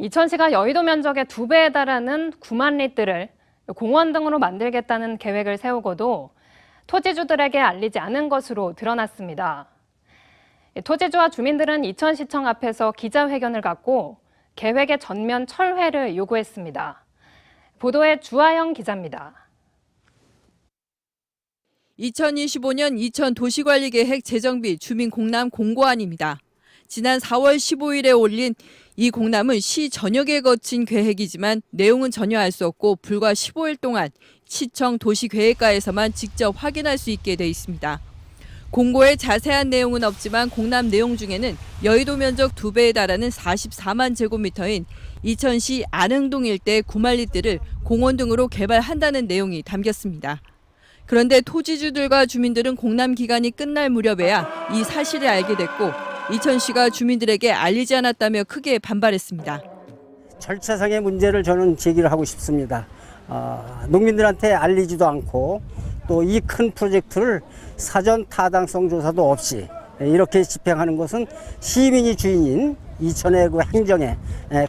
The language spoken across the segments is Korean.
이천시가 여의도 면적의 두 배에 달하는 9만 리들을 공원 등으로 만들겠다는 계획을 세우고도 토지주들에게 알리지 않은 것으로 드러났습니다. 토지주와 주민들은 이천시청 앞에서 기자회견을 갖고 계획의 전면 철회를 요구했습니다. 보도에 주하영 기자입니다. 2025년 이천 도시관리계획 재정비 주민 공람 공고안입니다. 지난 4월 15일에 올린 이 공람은 시 전역에 거친 계획이지만 내용은 전혀 알 수 없고 불과 15일 동안 시청 도시계획과에서만 직접 확인할 수 있게 돼 있습니다. 공고에 자세한 내용은 없지만 공람 내용 중에는 여의도 면적 2배에 달하는 44만 제곱미터인 이천시 안흥동 일대 구말리들을 공원 등으로 개발한다는 내용이 담겼습니다. 그런데 토지주들과 주민들은 공람 기간이 끝날 무렵에야 이 사실을 알게 됐고 이천시가 주민들에게 알리지 않았다며 크게 반발했습니다. 절차상의 문제를 저는 제기를 하고 싶습니다. 아, 농민들한테 알리지도 않고 또 이 큰 프로젝트를 사전 타당성 조사도 없이 이렇게 집행하는 것은 시민이 주인인 이천의 그 행정에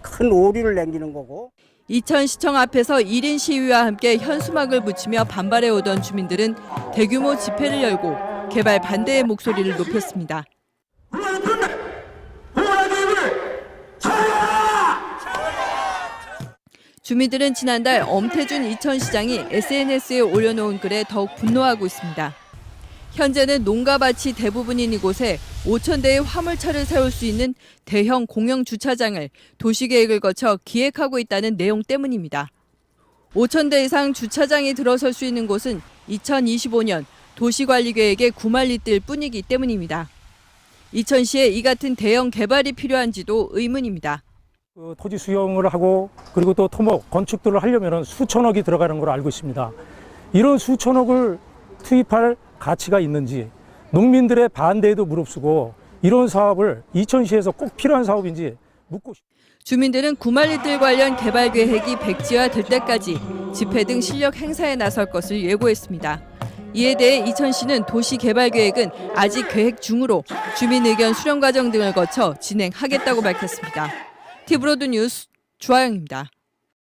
큰 오류를 남기는 거고 이천시청 앞에서 1인 시위와 함께 현수막을 붙이며 반발해 오던 주민들은 대규모 집회를 열고 개발 반대의 목소리를 높였습니다. 주민들은 지난달 엄태준 이천시장이 SNS에 올려놓은 글에 더욱 분노하고 있습니다. 현재는 농가밭이 대부분인 이곳에 5천 대의 화물차를 세울 수 있는 대형 공영 주차장을 도시계획을 거쳐 기획하고 있다는 내용 때문입니다. 5천 대 이상 주차장이 들어설 수 있는 곳은 2025년 도시관리계획의 9만 리뜰 뿐이기 때문입니다. 이천시에 이 같은 대형 개발이 필요한지도 의문입니다. 그 토지 수용을 하고 그리고 또 토목 건축들을 하려면 수천억이 들어가는 걸 알고 있습니다. 이런 수천억을 투입할 가치가 있는지 농민들의 반대에도 무릅쓰고 이런 사업을 이천시에서 꼭 필요한 사업인지 묻고 싶습니다. 주민들은 구말리들 관련 개발 계획이 백지화될 때까지 집회 등 실력 행사에 나설 것을 예고했습니다. 이에 대해 이천시는 도시 개발 계획은 아직 계획 중으로 주민 의견 수렴 과정 등을 거쳐 진행하겠다고 밝혔습니다. 티브로드 뉴스 주하영입니다.